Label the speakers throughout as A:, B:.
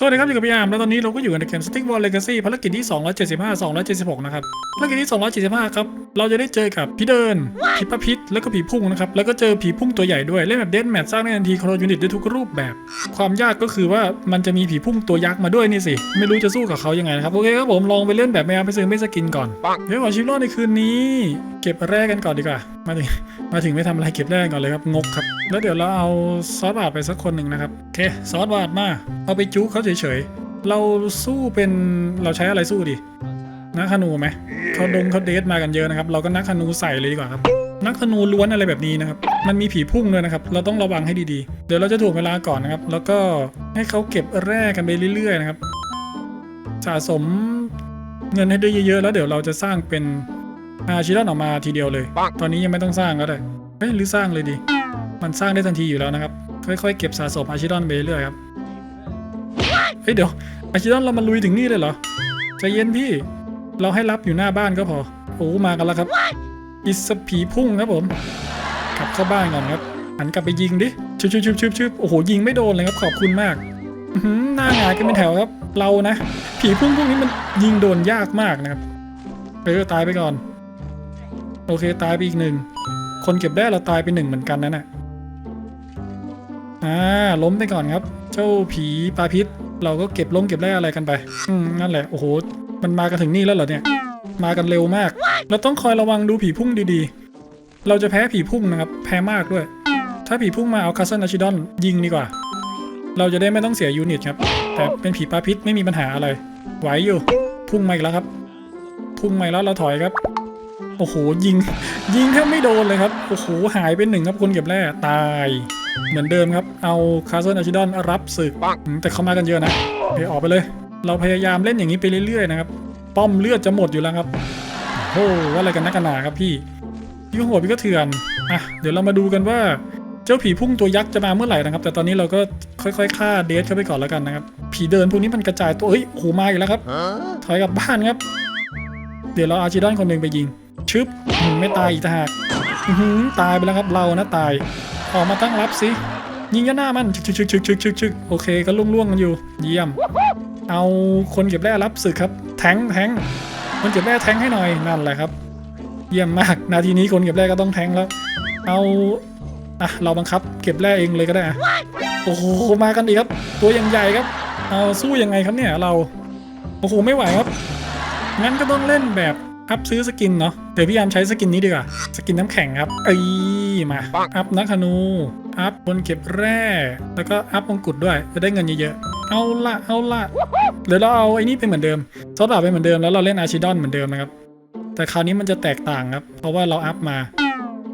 A: สวัสดีครับอยู่กับพี่อาร์มแล้วตอนนี้เราก็อยู่กันในเกม Stick Ball Legacy ภารกิจที่ 275 276 นะครับภารกิจที่ 275 ครับ เราจะได้เจอกับพี่เดินผีปะพิษแล้วก็ผีพุ่งนะครับ แล้วก็เจอผีพุ่งตัวใหญ่ด้วย เล่นแบบเดนแมทสร้างได้ทันทีคอนโทรลยูนิตได้ทุกรูปแบบ ความยากก็คือว่ามันจะมีผีพุ่งตัวยักษ์มาด้วยนี่สิ ไม่รู้จะสู้กับเขายังไงนะครับ โอเคครับผมลองไปเล่นแบบไม่เอาไปซื้อไม่สกินก่อนเดี๋ยวขอชีวิตรอดในคืนนี้ เก็บแร่กันก่อนดีกว่า มาถึงมาถึงไม่ทำอะไรเก็บแร่ก่อนเลยครับงกครับ แล้วเดี๋ยวเราเอาซอสบาดไปสักคนหนึ่งนะครับ โอเค ซอสบาดมา เอาไปจุเขาเฉยๆ เราสู้เป็นเราใช้อะไรสู้ดินักธนูไหมเขาดงเขาเดทมากันเยอะนะครับ เราก็นักธนูใส่เลยดีกว่าครับ นักธนูล้วนอะไรแบบนี้นะครับ มันมีผีพุ่งด้วยนะครับ เราต้องระวังให้ดีๆ เดี๋ยวเราจะถ่วงเวลาก่อนนะครับ แล้วก็ให้เขาเก็บแร่กันไปเรื่อย ๆ นะครับ สะสมเงินให้ได้เยอะๆ แล้วเดี๋ยวเราจะสร้างเป็นอาชิรอนออกมาทีเดียวเลย ตอนนี้ยังไม่ต้องสร้างก็ได้เฮ้ยหรือสร้างเลยดี มันสร้างได้ทันทีอยู่แล้วนะครับ ค่อยๆ เก็บสะสมอาชิรอนไปเรื่อยครับ เฮ้ยเดี๋ยวอาชิรอนเรามาลุยถึงนี่เลยเหรอใจเย็นพี่ เราให้รับอยู่หน้าบ้านก็พอ โอ้มากันแล้วครับ อิสผีพุ่งครับผม กลับเข้าบ้านก่อนครับหันกลับไปยิงดิชึบชึบชึบชึบชึบโอ้โหยิงไม่โดนเลยครับขอบคุณมากอื้อหือหน้าหงายกันเป็นแถวครับ เรานะ ผีพุ่งพวกนี้มันยิงโดนยากมากนะครับเออตายไปก่อน โอเคตายไปอีกหนึ่งคนเก็บได้เราตายไปหนึ่งเหมือนกันนั่นน่ะ อ่าล้มไปก่อนครับ เจ้าผีปลาพิษ เราก็เก็บลงเก็บได้อะไรกันไป อืมนั่นแหละ โอ้โห มันมากันถึงนี่แล้วเหรอเนี่ย มากันเร็วมาก เราต้องคอยระวังดูผีพุ่งดีๆ เราจะแพ้ผีพุ่งนะครับ แพ้มากด้วย ถ้าผีพุ่งมาเอาคาสเซิลอาชิดอนยิงดีกว่า เราจะได้ไม่ต้องเสียยูนิตครับ แต่เป็นผีปลาพิษไม่มีปัญหาอะไร ไหวอยู่ พุ่งมาอีกแล้วครับ พุ่งมาแล้วเราถอยครับ โอ้โหยิง ยิงแทบไม่โดนเลยครับ โอ้โหหายไปหนึ่งครับคนเก็บแร่ตาย เหมือนเดิมครับ เอาคาสเซิลอาชิดอนรับศึกอืมแต่เขามากันเยอะนะโอเคออกไปเลย เราพยายามเล่นอย่างนี้ไปเรื่อยๆนะครับ ป้อมเลือดจะหมดอยู่แล้วครับโอ้โหว่าอะไรกันนักกันหนาครับพี่พี่ก็โหดพี่ก็เถื่อนอะเดี๋ยวเรามาดูกันว่าเจ้าผีพุ่งตัวยักษ์จะมาเมื่อไหร่นะครับ แต่ตอนนี้เราก็ค่อยๆฆ่าเดทเข้าไปก่อนแล้วกันนะครับ ผีเดินพวกนี้มันกระจายตัวเฮ้ยโอ้โหมาอีกแล้วครับ ถอยกลับบ้านครับ เดี๋ยวเราเอาอาชิดอนคนหนึ่งไปยิง ชึบอืมไม่ตายอีกต่างหากอื้อหือตายไปแล้วครับเรานะตาย ออกมาตั้งรับสิ ยิงยันหน้ามันชึกชึกชึกชึกชึกชึกโอเคก็ล่วงๆกันอยู่ เยี่ยม เอาคนเก็บแร่รับศึกครับ แทงแทงคนเก็บแร่แทงให้หน่อยนั่นแหละครับ เยี่ยมมาก นาทีนี้คนเก็บแร่ก็ต้องแทงแล้ว เอาอะเราบังคับ เก็บแร่เองเลยก็ได้อะโอ้โหมากันอีกครับ ตัวยังใหญ่ครับ เอาสู้ยังไงครับเนี่ยเรา โอ้โหไม่ไหวครับ งั้นก็ต้องเล่นแบบ อัพซื้อสกินเนาะเดี๋ยวพี่ยามใช้สกินนี้ดีกว่า สกินน้ำแข็งครับเอ้ยมา อัพนักธนู อัพบนเก็บแร่ แล้วก็อัพมงกุฎด้วย จะได้เงินเยอะๆ เอาละเอาละเดี๋ยวเราเอาไอ้นี่ไปเหมือนเดิมซอสดาบไปเหมือนเดิมแล้วเราเล่นอาชิดอนเหมือนเดิมนะครับ แต่คราวนี้มันจะแตกต่างครับ เพราะว่าเราอัพมา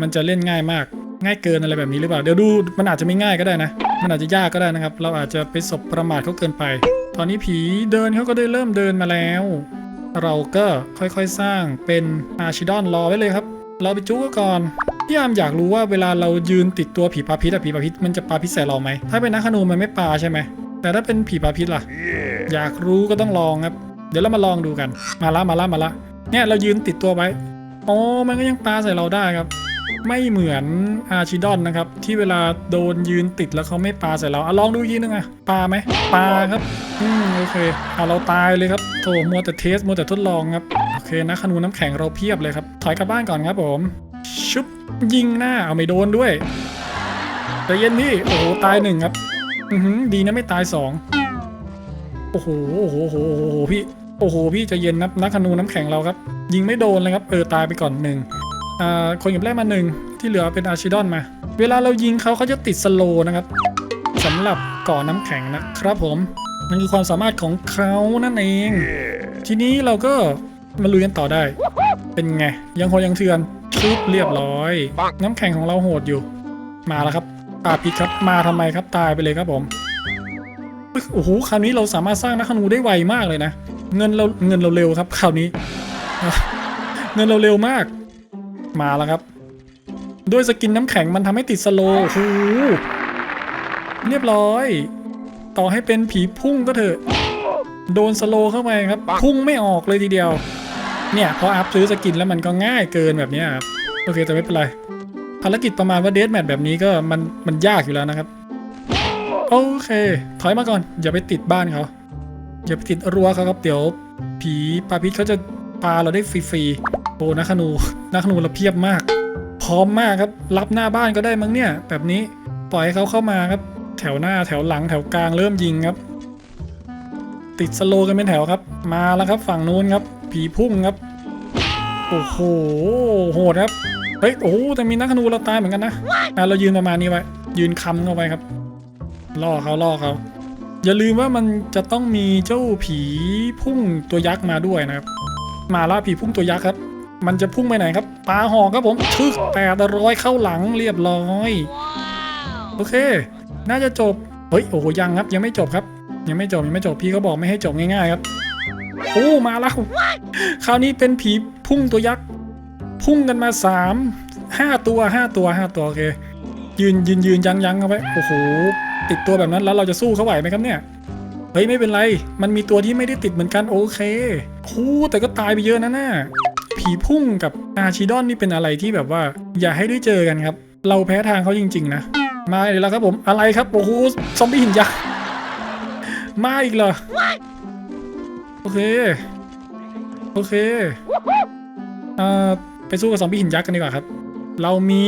A: มันจะเล่นง่ายมาก ง่ายเกินอะไรแบบนี้หรือเปล่า เดี๋ยวดู มันอาจจะไม่ง่ายก็ได้นะ มันอาจจะยากก็ได้นะครับ เราอาจจะไปสบประมาทเขาเกินไป ตอนนี้ผีเดินเขาก็ได้เริ่มเดินมาแล้ว เราก็ค่อยๆสร้างเป็นอาชิดอนรอไว้เลยครับ เราไปจุกก่อนพี่อามอยากรู้ว่าเวลาเรายืนติดตัวผีปลาพิษอะผีปลาพิษมันจะปลาพิษใส่เราไหมถ้าเป็นนักขนูมันไม่ปลาใช่ไหมแต่ถ้าเป็นผีปลาพิษล่ะ อยากรู้ก็ต้องลองครับ เดี๋ยวเรามาลองดูกัน มาละมาละมาละเนี่ยเรายืนติดตัวไว้อ๋อมันก็ยังปลาใส่เราได้ครับ ไม่เหมือนอาชิดอนนะครับ ที่เวลาโดนยืนติดแล้วเขาไม่ปลาใส่เราอะลองดูอีนึงอะปลาไหมปลาครับอืมโอเคเอาเราตายเลยครับโถมัวแต่เทสมัวแต่ทดลองครับโอเคนะขนูน้ำแข็งเราเพียบเลยครับ ถอยกลับบ้านก่อนครับผม ชุบยิงหน้าเอาไม่โดนด้วยใจเย็นพี่โอ้โหตายหนึ่งครับอือหือดีนะไม่ตายสองโอ้โหโอ้โหโอ้โหพี่โอ้โหพี่จะเย็นนะนักขนูน้ำแข็งเราครับ ยิงไม่โดนเลยครับเออตายไปก่อนหนึ่ง คนเก็บแรกมาหนึ่งที่เหลือเป็นอาชิดอนมา เวลาเรายิงเขาเขาจะติดสโลนะครับสำหรับก่อน้ำแข็งนะครับผมมันคือความสามารถของเขานั่นเอง ทีนี้เราก็มาลุยกันต่อได้ เป็นไง ยังโหดยังเถื่อนชุบเรียบร้อย น้ำแข็งของเราโหดอยู่ มาแล้วครับปาพิษครับมาทำไมครับตายไปเลยครับผมโอ้โหคราวนี้เราสามารถสร้างนักขนูได้ไวมากเลยนะ เงินเราเงินเราเร็วครับ คราวนี้ เงินเราเร็วมาก มาแล้วครับ ด้วยสกินน้ำแข็งมันทำให้ติดสโลว์โอ้โหเรียบร้อย ต่อให้เป็นผีพุ่งก็เถอะ โดนสโลเข้าไปครับ พุ่งไม่ออกเลยทีเดียว เนี่ยพออัพซื้อสกินแล้วมันก็ง่ายเกินแบบนี้ครับ โอเคแต่ไม่เป็นไร ภารกิจประมาณว่าเดทแมทแบบนี้ก็มันมันยากอยู่แล้วนะครับ โอเค ถอยมาก่อน อย่าไปติดบ้านเขา อย่าไปติดรั้วเขาครับ เดี๋ยว ผีปาพิษเขาจะปาเราได้ฟรีๆโอ้นักขนู นักขนูเราเพียบมาก พร้อมมากครับ รับหน้าบ้านก็ได้มั้งเนี่ย แบบนี้ปล่อยให้เขาเข้ามาครับ แถวหน้าแถวหลังแถวกลางเริ่มยิงครับ ติดสโลกันเป็นแถวครับ มาแล้วครับฝั่งนู้นครับ ผีพุ่งครับ โอ้โหโหดครับเฮ้ยโอ้แต่มีนักธนูเราตายเหมือนกันนะอะเรายืนประมาณนี้ไว้ยืนคำเข้าไปครับล่อเขาล่อเขาอย่าลืมว่ามันจะต้องมีเจ้าผีพุ่งตัวยักษ์มาด้วยนะครับ มาล่าผีพุ่งตัวยักษ์ครับ มันจะพุ่งไปไหนครับปลาหอกครับผมชึกแปดร้อยเข้าหลังเรียบร้อยโอเค น่าจะจบเฮ้ยโอ้โหยังครับ ยังไม่จบครับ ยังไม่จบยังไม่จบพี่เขาบอกไม่ให้จบง่ายๆครับโอ้มาแล้วคราวนี้เป็นผีพุ่งตัวยักษ์พุ่งกันมาสามห้าตัวห้าตัวห้าตัวโอเคยืนยืนยืนยั้งยั้งเอาไว้โอ้โหติดตัวแบบนั้นแล้วเราจะสู้เขาไหวไหมครับเนี่ยเฮ้ยไม่เป็นไร มันมีตัวที่ไม่ได้ติดเหมือนกันโอเคโอ้แต่ก็ตายไปเยอะนะน่า ผีพุ่งกับอาชิดอนนี่เป็นอะไรที่แบบว่า อย่าให้ได้เจอกันครับ เราแพ้ทางเขาจริง ๆ นะ มาอีกแล้วครับผมอะไรครับโอ้โหซอมบี้หินยักษ์มาอีกเหรอโอเค โอเคเอ่อไปสู้กับซอมบี้หินยักษ์กันดีกว่าครับ เรามี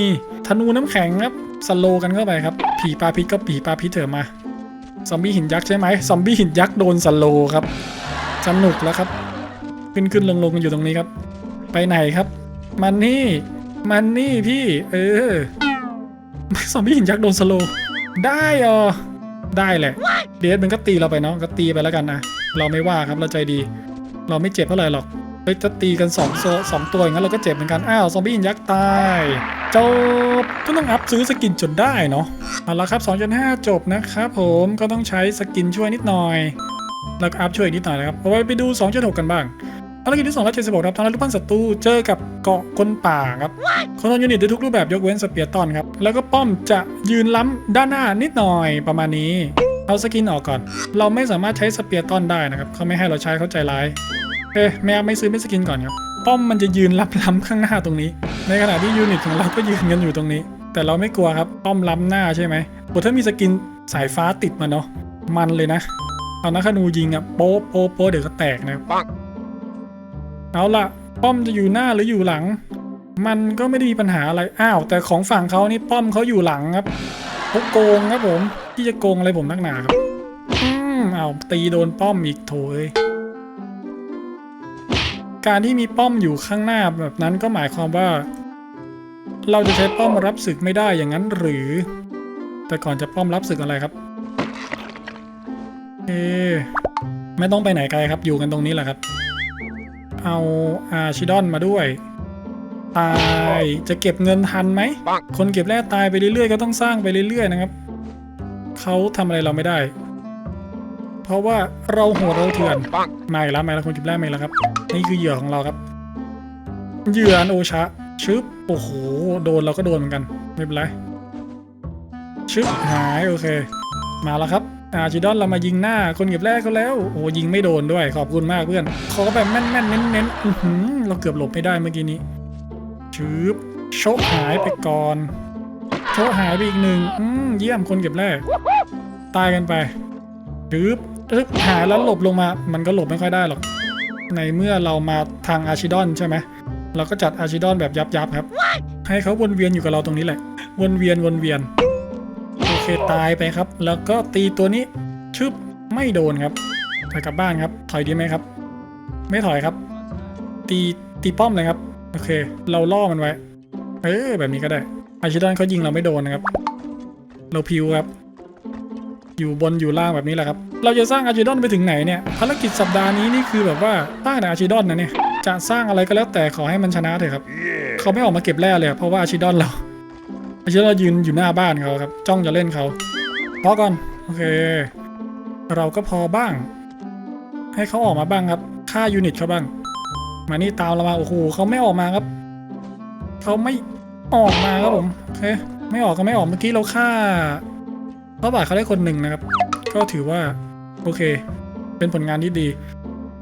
A: ธนูน้ำแข็งครับสโลกันเข้าไปครับ ผีปลาพิษก็ผีปลาพิษเถอะมาซอมบี้หินยักษ์ใช่ไหมซอมบี้หินยักษ์โดนสโลครับสนุกแล้วครับ ขึ้นขึ้นลงลงกันอยู่ตรงนี้ครับ ไปไหนครับ มันนี่ มันนี่พี่ เออซอมบี้หินยักษ์โดนสโล ได้เหรอได้แหละ เดสมันก็ตีเราไปเนาะก็ตีไปแล้วกันนะ เราไม่ว่าครับเราใจดี เราไม่เจ็บเท่าไหร่หรอกเฮ้ยจะตีกันสองโซสองตัวอย่างนั้นเราก็เจ็บเหมือนกัน อ้าวซอมบี้หินยักษ์ตายจบก็ต้องอัพซื้อสกินจนได้เนาะเอาละครับ 2.5 จบนะครับผมก็ต้องใช้สกินช่วยนิดหน่อย แล้วก็อัพช่วยนิดหน่อยนะครับเอาไว้ไปดู 2.6 กันบ้าง ภารกิจที่276ครับทำลายรูปปั้นศัตรูเจอกับเกาะคนป่าครับคอนโทรลยูนิตได้ทุกรูปแบบยกเว้นสเปียร์ตอนครับ แล้วก็ป้อมจะยืนล้ำด้านหน้านิดหน่อยประมาณนี้ เอาสกินออกก่อน เราไม่สามารถใช้สเปียร์ตอนได้นะครับ เขาไม่ให้เราใช้เขาใจร้ายเอ๊ะแม่ไม่ซื้อเป็นสกินก่อนครับ ป้อมมันจะยืนรับล้ำข้างหน้าตรงนี้ ในขณะที่ยูนิตของเราก็ยืนกันอยู่ตรงนี้ แต่เราไม่กลัวครับ ป้อมล้ำหน้าใช่ไหมโอ้ถ้ามีสกินสายฟ้าติดมาเนาะ มันเลยนะ เอานักขนูยิงอะโป๊ะโป๊ะโป๊ะเดี๋ยวก็แตกนะครับ เอาละป้อมจะอยู่หน้าหรืออยู่หลัง มันก็ไม่ได้มีปัญหาอะไรอ้าว แต่ของฝั่งเขานี่ป้อมเขาอยู่หลังครับเขาโกงครับผมที่จะโกงอะไรผมนักหนาครับอืมเอาตีโดนป้อมอีกโถเอ้ยการที่มีป้อมอยู่ข้างหน้าแบบนั้นก็หมายความว่า เราจะใช้ป้อมรับศึกไม่ได้อย่างนั้นหรือ แต่ก่อนจะป้อมรับศึกอะไรครับเอไม่ต้องไปไหนไกลครับอยู่กันตรงนี้แหละครับ เอาอาชิดอนมาด้วย ตายจะเก็บเงินทันไหม คนเก็บแร่ตายไปเรื่อยๆก็ต้องสร้างไปเรื่อยๆนะครับ เขาทำอะไรเราไม่ได้ เพราะว่าเราโหดเราเถื่อนมาอีกแล้วมาแล้วคนเก็บแร่มาอีกแล้วครับ นี่คือเหยื่อของเราครับ เหยื่ออันโอชะชึบโอ้โหโดนเราก็โดนเหมือนกัน ไม่เป็นไรชึบหายโอเค มาแล้วครับ อาจิดอนเรามายิงหน้าคนเก็บแรกก็แล้วโอ้ยิงไม่โดนด้วยขอบคุณมากเพื่อนขอแบบแม่นแม่นเน้นเน้นเราเกือบหลบไม่ได้เมื่อกี้นี้ชึบโชกหายไปก่อนโชกหายไปอีกหนึ่งเยี่ยมคนเก็บแรก ตายกันไปชึบอึบหายแล้วหลบลงมา มันก็หลบไม่ค่อยได้หรอก ในเมื่อเรามาทางอาชิดอนใช่ไหมเราก็จัดอาชิดอนแบบยับยับครับ ให้เขาวนเวียนอยู่กับเราตรงนี้แหละ วนเวียนวนเวียน เคตายไปครับ แล้วก็ตีตัวนี้ชึบไม่โดนครับถอยกลับบ้านครับ ถอยดีไหมครับ ไม่ถอยครับ ตีตีป้อมเลยครับ โอเค เราล่อมันไว้ เออแบบนี้ก็ได้ อาชิดอนเขายิงเราไม่โดนนะครับ เราพิวครับ อยู่บนอยู่ล่างแบบนี้แหละครับ เราจะสร้างอาชิดอนไปถึงไหนเนี่ย ภารกิจสัปดาห์นี้นี่คือแบบว่าสร้างแต่อาชิดอนนะเนี่ย จะสร้างอะไรก็แล้วแต่ขอให้มันชนะเถอะครับ เขาไม่ออกมาเก็บแร่เลยอะเพราะว่าอาชิดอนเรา อาชิดอนเรายืนอยู่หน้าบ้านเขาครับ จ้องจะเล่นเขาพอก่อน โอเค เราก็พอบ้าง ให้เขาออกมาบ้างครับค่ายูนิตเขาบ้าง มานี่ตามเรามา โอ้โหเขาไม่ออกมาครับ เขาไม่ออกมาครับผมโอเคไม่ออกก็ไม่ออกเมื่อกี้เราฆ่าเพราะบาทเขาได้คนหนึ่งนะครับ ก็ถือว่า โอเค เป็นผลงานที่ดี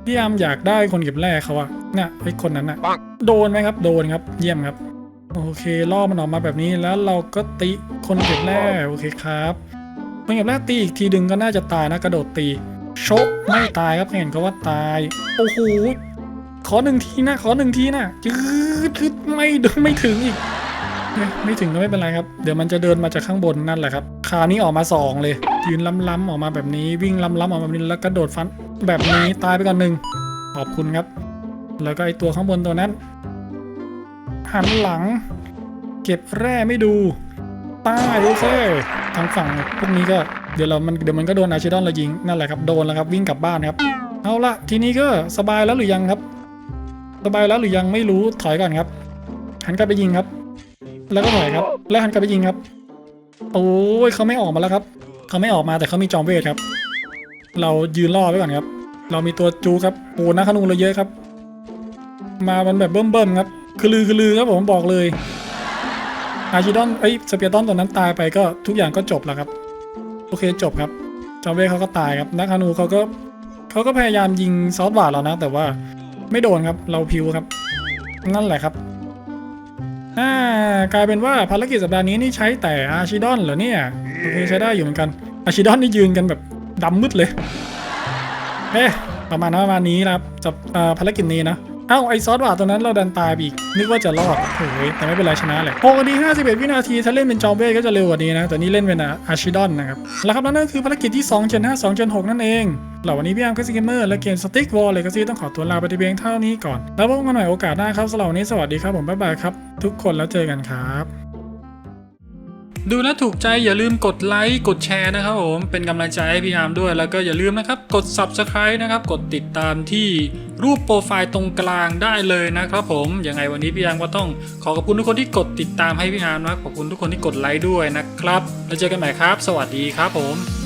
A: พี่ยามอยากได้คนเก็บแร่เขาอะเนี่ยไอ้คนนั้นอะโดนไหมครับ โดนครับ เยี่ยมครับ โอเคล่อมันออกมาแบบนี้แล้วเราก็ติคนเก็บแร่โอเคครับคนเป็บแรกตีอีกทีดึงก็น่าจะตายนะกระโดดตีชกไม่ตายครับเห็นก็ว่าตาย โอ้โหขอหนึ่งทีนะขอหนึ่งทีนะจืดจืดไม่ไม่ถึงอีกไม่ถึงก็ไม่เป็นไรครับ เดี๋ยวมันจะเดินมาจากข้างบนนั่นแหละครับคราวนี้ออกมาสองเลยยืนล้ำๆออกมาแบบนี้วิ่งล้ำๆออกมาแบบนี้แล้วกระโดดฟันแบบนี้ตายไปก่อนหนึ่งขอบคุณครับ แล้วก็ไอตัวข้างบนตัวนั้น หันหลัง เก็บแร่ไม่ดูตายโอเคทางฝั่งพวกนี้ก็เดี๋ยวเรามันเดี๋ยวมันก็โดนอาชิดอนเรายิงนั่นแหละครับโดนแล้วครับวิ่งกลับบ้านครับ เอาละทีนี้ก็สบายแล้วหรือยังครับ สบายแล้วหรือยังไม่รู้ถอยก่อนครับ หันกลับไปยิงครับ แล้วก็ถอยครับ แล้วหันกลับไปยิงครับ โอ้ยเขาไม่ออกมาแล้วครับเขาไม่ออกมาแต่เขามีจอมเวทครับ เรายืนรอไว้ก่อนครับ เรามีตัวจูครับโอ้นักขนูเราเยอะครับ มามันแบบเบิ่มๆครับ คือลือคือลือครับผมบอกเลย อาชิดอนไอ้สเปียร์ตอนตัวนั้นตายไปก็ทุกอย่างก็จบแล้วครับ โอเคจบครับ จอมเวเขาก็ตายครับ นักธนูเขาก็เขาก็พยายามยิงซอสบาร์เรานะ แต่ว่าไม่โดนครับ เราพิวครับ นั่นแหละครับอ่ากลายเป็นว่าภารกิจสัปดาห์นี้นี่ใช้แต่อาชิดอนเหรอเนี่ยโอเคใช้ได้อยู่เหมือนกัน อาชิดอนนี่ยืนกันแบบดำมืดเลยเอ๊ะประมาณนั้นประมาณนี้นะครับจับภารกิจนี้นะ เอ้าไอซอสบาร์ตัวนั้นเราดันตายไปอีก นึกว่าจะรอดโอ้ยแต่ไม่เป็นไรชนะแหละ6นาที51วินาทีถ้าเล่นเป็นจอมเวทก็จะเร็วกว่านี้นะ แต่นี่เล่นเป็นอาชิดอนนะครับ แล้วครับนั่นก็คือภารกิจที่2 Gen 5 2 Gen 6นั่นเองเหล่าวันนี้พี่อาร์มก็ซิเกมเมอร์และเกมสติ๊กวอลเลยก็ซีต้องขอตัวลาไปแต่เพียงเท่านี้ก่อน แล้วพบกันใหม่โอกาสหน้าครับสำหรับวันนี้สวัสดีครับผมบ๊ายบายครับทุกคนแล้วเจอกันครับดูแลวถูกใจอย่าลืมกดไลค์กดแชร์นะครับผม เป็นกำลังใจให้พี่อาร์มด้วยแล้วก็อย่าลืมนะครับ กด Subscribe นะครับ กดติดตามที่ รูปโปรไฟล์ตรงกลางได้เลยนะครับผมยังไงวันนี้พี่อาร์มก็ต้องขอขอบคุณทุกคนที่กดติดตามให้พี่อาร์มนะขอบคุณทุกคนที่กดไลค์ด้วยนะครับ แล้วเจอกันใหม่ครับ สวัสดีครับผม